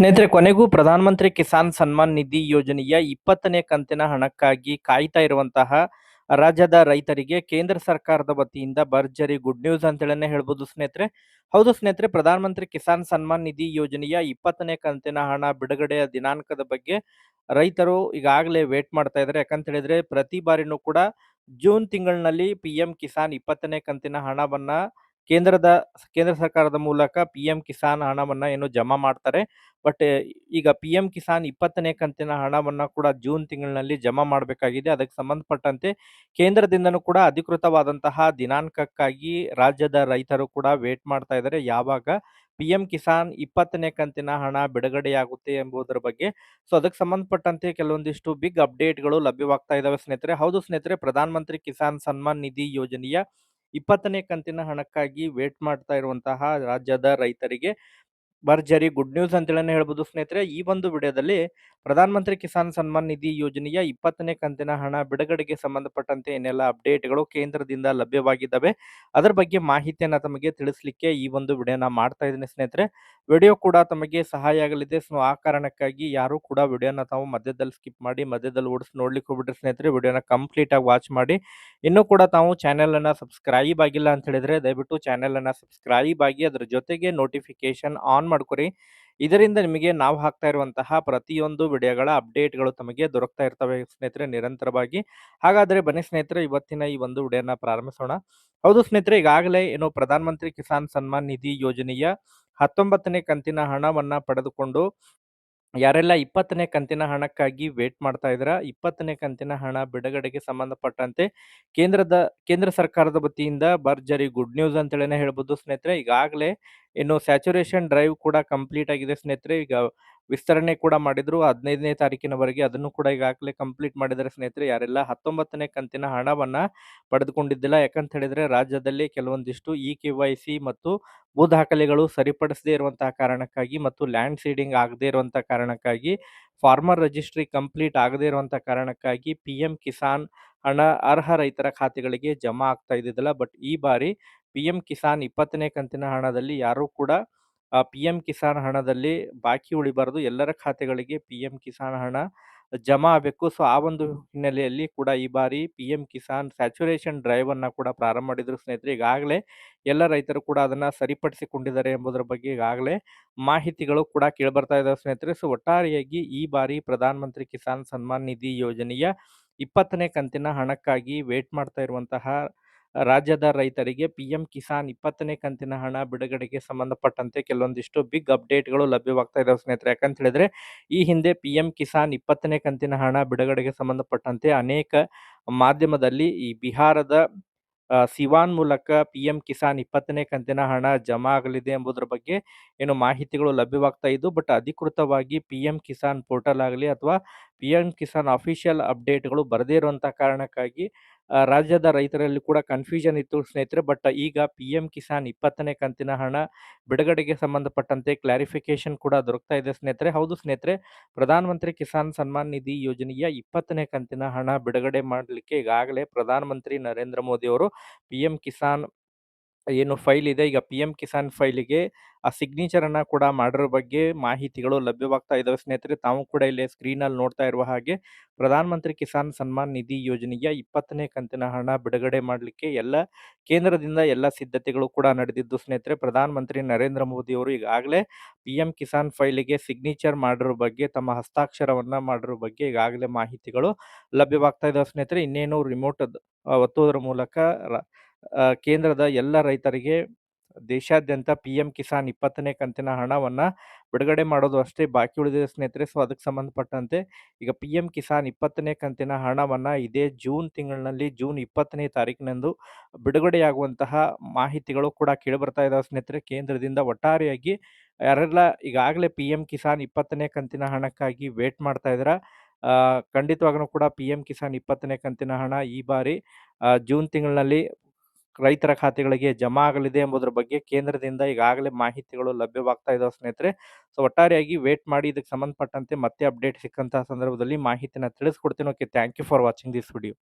ಸ್ನೇಹಿತರೆ, ಕೊನೆಗೂ ಪ್ರಧಾನಮಂತ್ರಿ ಕಿಸಾನ್ ಸನ್ಮಾನ್ ನಿಧಿ ಯೋಜನೆಯ ಇಪ್ಪತ್ತನೇ ಕಂತಿನ ಹಣಕ್ಕಾಗಿ ಕಾಯ್ತಾ ಇರುವಂತಹ ರಾಜ್ಯದ ರೈತರಿಗೆ ಕೇಂದ್ರ ಸರ್ಕಾರದ ವತಿಯಿಂದ ಭರ್ಜರಿ ಗುಡ್ ನ್ಯೂಸ್ ಅಂತೇಳನೆ ಹೇಳ್ಬೋದು ಸ್ನೇಹಿತರೆ. ಹೌದು ಸ್ನೇಹಿತರೆ, ಪ್ರಧಾನಮಂತ್ರಿ ಕಿಸಾನ್ ಸನ್ಮಾನ್ ನಿಧಿ ಯೋಜನೆಯ ಇಪ್ಪತ್ತನೇ ಕಂತಿನ ಹಣ ಬಿಡುಗಡೆಯ ದಿನಾಂಕದ ಬಗ್ಗೆ ರೈತರು ಈಗಾಗಲೇ ವೇಟ್ ಮಾಡ್ತಾ ಇದ್ದಾರೆ. ಯಾಕಂತ ಹೇಳಿದ್ರೆ ಪ್ರತಿ ಬಾರಿನೂ ಕೂಡ ಜೂನ್ ತಿಂಗಳಿನಲ್ಲಿ ಪಿ ಎಂ ಕಿಸಾನ್ ಇಪ್ಪತ್ತನೇ ಕಂತಿನ ಹಣವನ್ನ ಕೇಂದ್ರದ ಕೇಂದ್ರ ಸರ್ಕಾರದ ಮೂಲಕ ಪಿ ಎಂ ಕಿಸಾನ್ ಹಣವನ್ನು ಏನು ಜಮಾ ಮಾಡ್ತಾರೆ. ಬಟ್, ಈಗ ಪಿ ಎಂ ಕಿಸಾನ್ ಇಪ್ಪತ್ತನೇ ಕಂತಿನ ಹಣವನ್ನು ಕೂಡ ಜೂನ್ ತಿಂಗಳಿನಲ್ಲಿ ಜಮಾ ಮಾಡಬೇಕಾಗಿದೆ. ಅದಕ್ಕೆ ಸಂಬಂಧಪಟ್ಟಂತೆ ಕೇಂದ್ರದಿಂದನೂ ಕೂಡ ಅಧಿಕೃತವಾದಂತಹ ದಿನಾಂಕಕ್ಕಾಗಿ ರಾಜ್ಯದ ರೈತರು ಕೂಡ ವೇಟ್ ಮಾಡ್ತಾ ಇದ್ದಾರೆ. ಯಾವಾಗ ಪಿ ಎಂ ಕಿಸಾನ್ ಇಪ್ಪತ್ತನೇ ಕಂತಿನ ಹಣ ಬಿಡುಗಡೆಯಾಗುತ್ತೆ ಎಂಬುದರ ಬಗ್ಗೆ. ಸೊ, ಅದಕ್ಕೆ ಸಂಬಂಧಪಟ್ಟಂತೆ ಕೆಲವೊಂದಿಷ್ಟು ಬಿಗ್ ಅಪ್ಡೇಟ್ಗಳು ಲಭ್ಯವಾಗ್ತಾ ಇದ್ದಾವೆ ಸ್ನೇಹಿತರೆ. ಹೌದು ಸ್ನೇಹಿತರೆ, ಪ್ರಧಾನಮಂತ್ರಿ ಕಿಸಾನ್ ಸನ್ಮಾನ್ ನಿಧಿ ಯೋಜನೆಯ ಇಪ್ಪತ್ತನೇ ಕಂತಿನ ಹಣಕ್ಕಾಗಿ ವೇಟ್ ಮಾಡ್ತಾ ಇರುವಂತಹ ರಾಜ್ಯದ ರೈತರಿಗೆ ಭರ್ಜರಿ ಗುಡ್ ನ್ಯೂಸ್ ಅಂತೇಳಿ ಹೇಳ್ಬೋದು ಸ್ನೇಹಿತರೆ. ಈ ಒಂದು ವಿಡಿಯೋದಲ್ಲಿ ಪ್ರಧಾನಮಂತ್ರಿ ಕಿಸಾನ್ ಸನ್ಮಾನ್ ನಿಧಿ ಯೋಜನೆಯ ಇಪ್ಪತ್ತನೇ ಕಂತಿನ ಹಣ ಬಿಡುಗಡೆಗೆ ಸಂಬಂಧಪಟ್ಟಂತೆ ಏನೆಲ್ಲ ಅಪ್ಡೇಟ್ಗಳು ಕೇಂದ್ರದಿಂದ ಲಭ್ಯವಾಗಿದ್ದಾವೆ. ಅದರ ಬಗ್ಗೆ ಮಾಹಿತಿಯನ್ನು ತಮಗೆ ತಿಳಿಸಲಿಕ್ಕೆ ಈ ಒಂದು ವಿಡಿಯೋನ ಮಾಡ್ತಾ ಇದ್ದೀನಿ ಸ್ನೇಹಿತರೆ. ವಿಡಿಯೋ ಕೂಡ ತಮಗೆ ಸಹಾಯ ಆಗಲಿದೆ. ಸೊ, ಆ ಕಾರಣಕ್ಕಾಗಿ ಯಾರು ಕೂಡ ವಿಡಿಯೋನ ತಾವು ಮಧ್ಯದಲ್ಲಿ ಸ್ಕಿಪ್ ಮಾಡಿ, ಮಧ್ಯದಲ್ಲಿ ಓಡಿಸಿ ನೋಡ್ಲಿಕ್ಕೆ ಹೋಗ್ಬಿಟ್ರೆ ಸ್ನೇಹಿತರೆ, ವಿಡಿಯೋನ ಕಂಪ್ಲೀಟ್ ಆಗಿ ವಾಚ್ ಮಾಡಿ. ಇನ್ನೂ ಕೂಡ ತಾವು ಚಾನೆಲ್ ಅನ್ನ ಸಬ್ಸ್ಕ್ರೈಬ್ ಆಗಿಲ್ಲ ಅಂತ ಹೇಳಿದ್ರೆ ದಯವಿಟ್ಟು ಚಾನೆಲ್ ಅನ್ನ ಸಬ್ಸ್ಕ್ರೈಬ್ ಆಗಿ ಅದ್ರ ಜೊತೆಗೆ ನೋಟಿಫಿಕೇಶನ್ ಆನ್ ಮಾಡ್ಕೊರಿ. ಇದರಿಂದ ನಿಮಗೆ ನಾವು ಹಾಕ್ತಾ ಇರುವಂತಹ ಪ್ರತಿಯೊಂದು ವಿಡಿಯೋಗಳ ಅಪ್ಡೇಟ್ಗಳು ತಮಗೆ ದೊರಕ್ತಾ ಇರ್ತವೆ ಸ್ನೇಹಿತರೆ ನಿರಂತರವಾಗಿ. ಹಾಗಾದರೆ ಬನ್ನಿ ಸ್ನೇಹಿತರೆ ಇವತ್ತಿನ ಈ ಒಂದು ವಿಡಿಯೋನ ಪ್ರಾರಂಭಿಸೋಣ. ಹೌದು ಸ್ನೇಹಿತರೆ, ಈಗಾಗಲೇ ಏನು ಪ್ರಧಾನಮಂತ್ರಿ ಕಿಸಾನ್ ಸನ್ಮಾನ್ ನಿಧಿ ಯೋಜನೆಯ ಹತ್ತೊಂಬತ್ತನೇ ಕಂತಿನ ಹಣವನ್ನು ಪಡೆದುಕೊಂಡು ಯಾರೆಲ್ಲ ಇಪ್ಪತ್ತನೇ ಕಂತಿನ ಹಣಕ್ಕಾಗಿ ವೇಟ್ ಮಾಡ್ತಾ ಇದ್ದೀರಾ, ಇಪ್ಪತ್ತನೇ ಕಂತಿನ ಹಣ ಬಿಡುಗಡೆಗೆ ಸಂಬಂಧಪಟ್ಟಂತೆ ಕೇಂದ್ರದ, ಕೇಂದ್ರ ಸರ್ಕಾರದ ವತಿಯಿಂದ ಭರ್ಜರಿ ಗುಡ್ ನ್ಯೂಸ್ ಅಂತೇಳಿ ಹೇಳ್ಬೋದು ಸ್ನೇಹಿತರೆ. ಈಗಾಗಲೇ ಇನ್ನು ಸ್ಯಾಚುರೇಷನ್ ಡ್ರೈವ್ ಕೂಡ ಕಂಪ್ಲೀಟ್ ಆಗಿದೆ ಸ್ನೇಹಿತರೆ. ಈಗ ವಿಸ್ತರಣೆ ಕೂಡ ಮಾಡಿದ್ರು. ಹದಿನೈದನೇ ತಾರೀಕಿನವರೆಗೆ ಅದನ್ನು ಕೂಡ ಈಗಾಗಲೇ ಕಂಪ್ಲೀಟ್ ಮಾಡಿದರೆ ಸ್ನೇಹಿತರೆ. ಯಾರೆಲ್ಲ ಹತ್ತೊಂಬತ್ತನೇ ಕಂತಿನ ಹಣವನ್ನ ಪಡೆದುಕೊಂಡಿದ್ದಿಲ್ಲ. ಯಾಕಂತ ಹೇಳಿದ್ರೆ ರಾಜ್ಯದಲ್ಲಿ ಕೆಲವೊಂದಿಷ್ಟು ಇ ಕೆ ವೈ ಸಿ ಮತ್ತು ಭೂ ದಾಖಲೆಗಳು ಸರಿಪಡಿಸದೇ ಇರುವಂತಹ ಕಾರಣಕ್ಕಾಗಿ ಮತ್ತು ಲ್ಯಾಂಡ್ ಸೀಡಿಂಗ್ ಆಗದೇ ಇರುವಂತಹ ಕಾರಣಕ್ಕಾಗಿ, ಫಾರ್ಮರ್ ರಿಜಿಸ್ಟ್ರಿ ಕಂಪ್ಲೀಟ್ ಆಗದೇ ಇರುವಂತಹ ಕಾರಣಕ್ಕಾಗಿ ಪಿ ಎಂ ಕಿಸಾನ್ ಹಣ ಅರ್ಹ ರೈತರ ಖಾತೆಗಳಿಗೆ ಜಮಾ ಆಗ್ತಾ ಇದ್ದಿದ್ದಿಲ್ಲ. ಬಟ್ ಈ ಬಾರಿ ಪಿ ಎಂ ಕಿಸಾನ್ ಇಪ್ಪತ್ತನೇ ಕಂತಿನ ಹಣದಲ್ಲಿ ಯಾರೂ ಕೂಡ ಪಿ ಎಂ ಕಿಸಾನ್ ಹಣದಲ್ಲಿ ಬಾಕಿ ಉಳಿಬಾರದು, ಎಲ್ಲರ ಖಾತೆಗಳಿಗೆ ಪಿ ಎಂ ಕಿಸಾನ್ ಹಣ ಜಮಾ ಆಗಬೇಕು. ಸೊ ಆ ಒಂದು ಹಿನ್ನೆಲೆಯಲ್ಲಿ ಕೂಡ ಈ ಬಾರಿ P M Kisan saturation drive ಅನ್ನ ಕೂಡ ಪ್ರಾರಂಭ ಮಾಡಿದ್ರು ಸ್ನೇಹಿತರೆ. ಈಗಾಗಲೇ ಎಲ್ಲ ರೈತರು ಕೂಡ ಅದನ್ನ ಸರಿಪಡಿಸಿಕೊಂಡಿದ್ದಾರೆ ಎಂಬುದರ ಬಗ್ಗೆ ಈಗಾಗಲೇ ಮಾಹಿತಿಗಳು ಕೂಡ ಕೇಳಿಬರ್ತಾ ಇದ್ದಾವೆ ಸ್ನೇಹಿತರೆ. ಸೊ ಒಟ್ಟಾರೆಯಾಗಿ ಈ ಬಾರಿ ಪ್ರಧಾನ ಮಂತ್ರಿ ಕಿಸಾನ್ ಸನ್ಮಾನ್ ನಿಧಿ ಯೋಜನೆಯ ಇಪ್ಪತ್ತನೇ ಕಂತಿನ ಹಣಕ್ಕಾಗಿ ವೇಟ್ ಮಾಡ್ತಾ ಇರುವಂತಹ ರಾಜ್ಯದ ರೈತರಿಗೆ ಪಿಎಂ ಕಿಸಾನ್ ಇಪ್ಪತ್ತನೇ ಕಂತಿನ ಹಣ ಬಿಡುಗಡೆಗೆ ಸಂಬಂಧಪಟ್ಟಂತೆ ಕೆಲವೊಂದಿಷ್ಟು ಬಿಗ್ ಅಪ್ಡೇಟ್ಗಳು ಲಭ್ಯವಾಗ್ತಾ ಇದಾವೆ ಸ್ನೇಹಿತರೆ. ಯಾಕಂತ ಹೇಳಿದ್ರೆ, ಈ ಹಿಂದೆ ಪಿ ಎಂ ಕಿಸಾನ್ ಇಪ್ಪತ್ತನೇ ಕಂತಿನ ಹಣ ಬಿಡುಗಡೆಗೆ ಸಂಬಂಧಪಟ್ಟಂತೆ ಅನೇಕ ಮಾಧ್ಯಮದಲ್ಲಿ ಈ ಬಿಹಾರದ ಸಿವಾನ್ ಮೂಲಕ ಪಿ ಎಂ ಕಿಸಾನ್ ಇಪ್ಪತ್ತನೇ ಕಂತಿನ ಹಣ ಜಮಾ ಆಗಲಿದೆ ಎಂಬುದರ ಬಗ್ಗೆ ಏನು ಮಾಹಿತಿಗಳು ಲಭ್ಯವಾಗ್ತಾ ಇದ್ದು, ಬಟ್ ಅಧಿಕೃತವಾಗಿ ಪಿ ಎಂ ಕಿಸಾನ್ ಪೋರ್ಟಲ್ ಆಗಲಿ ಅಥವಾ ಪಿ ಎಂ ಕಿಸಾನ್ ಅಫಿಷಿಯಲ್ ಅಪ್ಡೇಟ್ಗಳು ಬರದೇ ಇರುವಂಥ ಕಾರಣಕ್ಕಾಗಿ ರಾಜ್ಯದ ರೈತರಲ್ಲಿ ಕೂಡ ಕನ್ಫ್ಯೂಷನ್ ಇತ್ತು ಸ್ನೇಹಿತರೆ. ಬಟ್ ಈಗ ಪಿ ಎಂ ಕಿಸಾನ್ ಇಪ್ಪತ್ತನೇ ಕಂತಿನ ಹಣ ಬಿಡುಗಡೆಗೆ ಸಂಬಂಧಪಟ್ಟಂತೆ ಕ್ಲಾರಿಫಿಕೇಶನ್ ಕೂಡ ದೊರಕ್ತಾ ಇದೆ ಸ್ನೇಹಿತರೆ. ಹೌದು ಸ್ನೇಹಿತರೆ, ಪ್ರಧಾನಮಂತ್ರಿ ಕಿಸಾನ್ ಸನ್ಮಾನ್ ನಿಧಿ ಯೋಜನೆಯ ಇಪ್ಪತ್ತನೇ ಕಂತಿನ ಹಣ ಬಿಡುಗಡೆ ಮಾಡಲಿಕ್ಕೆ ಈಗಾಗಲೇ ಪ್ರಧಾನಮಂತ್ರಿ ನರೇಂದ್ರ ಮೋದಿ ಅವರು ಪಿ ಎಂ ಕಿಸಾನ್ ಏನು ಫೈಲ್ ಇದೆ, ಈಗ ಪಿ ಎಂ ಕಿಸಾನ್ ಫೈಲಿಗೆ ಆ ಸಿಗ್ನೇಚರ್ ಅನ್ನ ಕೂಡ ಮಾಡಿರೋ ಬಗ್ಗೆ ಮಾಹಿತಿಗಳು ಲಭ್ಯವಾಗ್ತಾ ಇದಾವೆ. ಸ್ನೇಹಿತರೆ, ತಾವು ಕೂಡ ಇಲ್ಲಿ ಸ್ಕ್ರೀನ್ ಅಲ್ಲಿ ನೋಡ್ತಾ ಇರುವ ಹಾಗೆ ಪ್ರಧಾನಮಂತ್ರಿ ಕಿಸಾನ್ ಸನ್ಮಾನ್ ನಿಧಿ ಯೋಜನೆಯ ಇಪ್ಪತ್ತನೇ ಕಂತಿನ ಹಣ ಬಿಡುಗಡೆ ಮಾಡಲಿಕ್ಕೆ ಎಲ್ಲ ಕೇಂದ್ರದಿಂದ ಎಲ್ಲ ಸಿದ್ಧತೆಗಳು ಕೂಡ ನಡೆದಿದ್ದು ಸ್ನೇಹಿತರೆ, ಪ್ರಧಾನಮಂತ್ರಿ ನರೇಂದ್ರ ಮೋದಿ ಅವರು ಈಗಾಗಲೇ ಪಿ ಎಂ ಕಿಸಾನ್ ಫೈಲಿಗೆ ಸಿಗ್ನೇಚರ್ ಮಾಡಿರೋ ಬಗ್ಗೆ, ತಮ್ಮ ಹಸ್ತಾಕ್ಷರವನ್ನ ಮಾಡಿರೋ ಬಗ್ಗೆ ಈಗಾಗಲೇ ಮಾಹಿತಿಗಳು ಲಭ್ಯವಾಗ್ತಾ ಇದಾವೆ ಸ್ನೇಹಿತರೆ. ಇನ್ನೇನು ರಿಮೋಟ್ ಒತ್ತುವುದರ ಮೂಲಕ ಕೇಂದ್ರದ ಎಲ್ಲ ರೈತರಿಗೆ ದೇಶಾದ್ಯಂತ ಪಿ ಎಂ ಕಿಸಾನ್ ಇಪ್ಪತ್ತನೇ ಕಂತಿನ ಹಣವನ್ನ ಬಿಡುಗಡೆ ಮಾಡೋದು ಅಷ್ಟೇ, ಬಾಕಿ ಉಳಿದಿದೆ ಸ್ನೇಹಿತರೆ. ಸೊ ಅದಕ್ಕೆ ಸಂಬಂಧಪಟ್ಟಂತೆ ಈಗ ಪಿ ಎಂ ಕಿಸಾನ್ ಇಪ್ಪತ್ತನೇ ಕಂತಿನ ಹಣವನ್ನ ಇದೇ ಜೂನ್ ತಿಂಗಳಿನಲ್ಲಿ ಜೂನ್ ಇಪ್ಪತ್ತನೇ ತಾರೀಕಿನಂದು ಬಿಡುಗಡೆಯಾಗುವಂತಹ ಮಾಹಿತಿಗಳು ಕೂಡ ಕೇಳಿಬರ್ತಾ ಇದಾವೆ ಸ್ನೇಹಿತರೆ. ಕೇಂದ್ರದಿಂದ ಒಟ್ಟಾರೆಯಾಗಿ ಯಾರೆಲ್ಲ ಈಗಾಗಲೇ ಪಿ ಎಂ ಕಿಸಾನ್ ಇಪ್ಪತ್ತನೇ ಕಂತಿನ ಹಣಕ್ಕಾಗಿ ವೇಟ್ ಮಾಡ್ತಾ ಇದ್ದಾರೆ ಖಂಡಿತವಾಗ್ಲೂ ಕೂಡ ಪಿ ಎಂ ಕಿಸಾನ್ ಇಪ್ಪತ್ತನೇ ಕಂತಿನ ಹಣ ಈ ಬಾರಿ ಜೂನ್ ತಿಂಗಳಿನಲ್ಲಿ ರೈತರ ಖಾತೆಗಳಿಗೆ ಜಮಾ ಆಗಲಿದೆ ಎಂಬುದರ ಬಗ್ಗೆ ಕೇಂದ್ರದಿಂದ ಈಗಾಗಲೇ ಮಾಹಿತಿಗಳು ಲಭ್ಯವಾಗ್ತಾ ಇದಾವೆ ಸ್ನೇಹಿತರೆ. ಸೊ, ಒಟ್ಟಾರೆಯಾಗಿ ವೇಟ್ ಮಾಡಿ ಇದಕ್ಕೆ ಸಂಬಂಧಪಟ್ಟಂತೆ ಮತ್ತೆ ಅಪ್ಡೇಟ್ ಸಿಕ್ಕಂತಹ ಸಂದರ್ಭದಲ್ಲಿ ಮಾಹಿತಿನ ತಿಳಿಸ್ಕೊಡ್ತೀನಿ. Okay thank you for watching this video